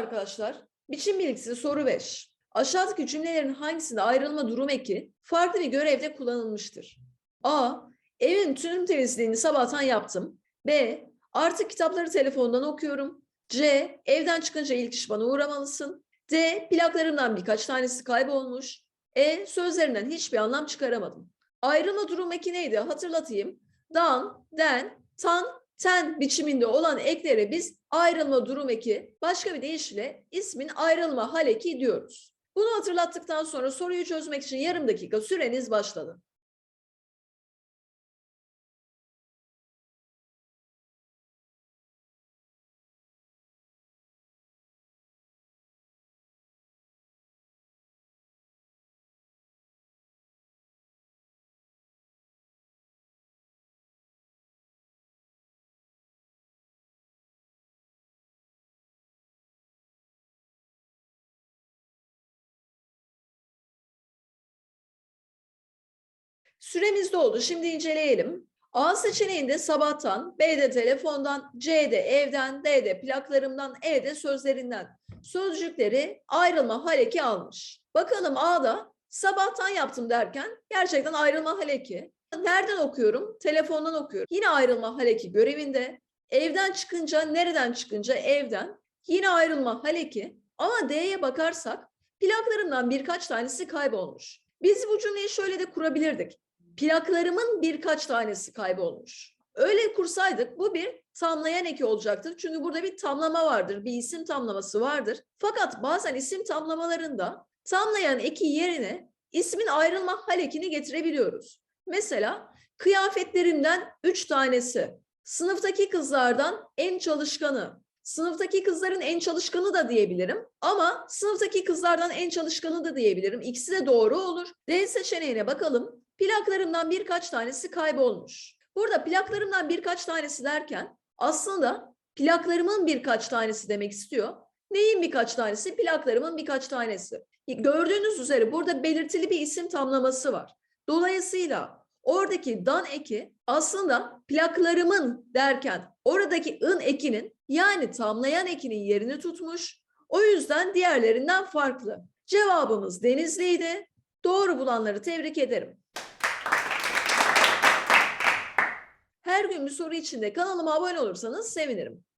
arkadaşlar. Biçim bilgisi soru 5. Aşağıdaki cümlelerin hangisinde ayrılma durum eki farklı bir görevde kullanılmıştır? A. Evin tüm temizliğini sabahtan yaptım. B. Artık kitapları telefondan okuyorum. C. Evden çıkınca ilk iş bana uğramalısın. D. Plaklarımdan birkaç tanesi kaybolmuş. E. Sözlerinden hiçbir anlam çıkaramadım. Ayrılma durum eki neydi? Hatırlatayım. Dan, den, tan, ten biçiminde olan eklere biz ayrılma durum eki, başka bir deyişle ismin ayrılma hal eki diyoruz. Bunu hatırlattıktan sonra soruyu çözmek için yarım dakika süreniz başladı. Süremiz doldu. Şimdi inceleyelim. A seçeneğinde sabahtan, B'de telefondan, C'de evden, D'de plaklarımdan, E'de sözlerinden sözcükleri ayrılma haleki almış. Bakalım A'da sabahtan yaptım derken gerçekten ayrılma haleki. Nereden okuyorum? Telefondan okuyorum. Yine ayrılma haleki görevinde. Evden çıkınca, nereden çıkınca? Evden. Yine ayrılma haleki. Ama D'ye bakarsak plaklarımdan birkaç tanesi kaybolmuş. Biz bu cümleyi şöyle de kurabilirdik plaklarımın birkaç tanesi kaybolmuş. Öyle kursaydık bu bir tamlayan eki olacaktır. Çünkü burada bir tamlama vardır, bir isim tamlaması vardır. Fakat bazen isim tamlamalarında tamlayan eki yerine ismin ayrılma hal ekini getirebiliyoruz. Mesela kıyafetlerimden üç tanesi, sınıftaki kızlardan en çalışkanı, sınıftaki kızların en çalışkanı da diyebilirim ama sınıftaki kızlardan en çalışkanı da diyebilirim. İkisi de doğru olur. D seçeneğine bakalım. Plaklarımdan birkaç tanesi kaybolmuş. Burada plaklarımdan birkaç tanesi derken aslında plaklarımın birkaç tanesi demek istiyor. Neyin birkaç tanesi? Plaklarımın birkaç tanesi. Gördüğünüz üzere burada belirtili bir isim tamlaması var. Dolayısıyla oradaki dan eki aslında plaklarımın derken oradaki ın ekinin yani tamlayan ekinin yerini tutmuş. O yüzden diğerlerinden farklı. Cevabımız Denizli'ydi. Doğru bulanları tebrik ederim. Her gün bir soru için de kanalıma abone olursanız sevinirim.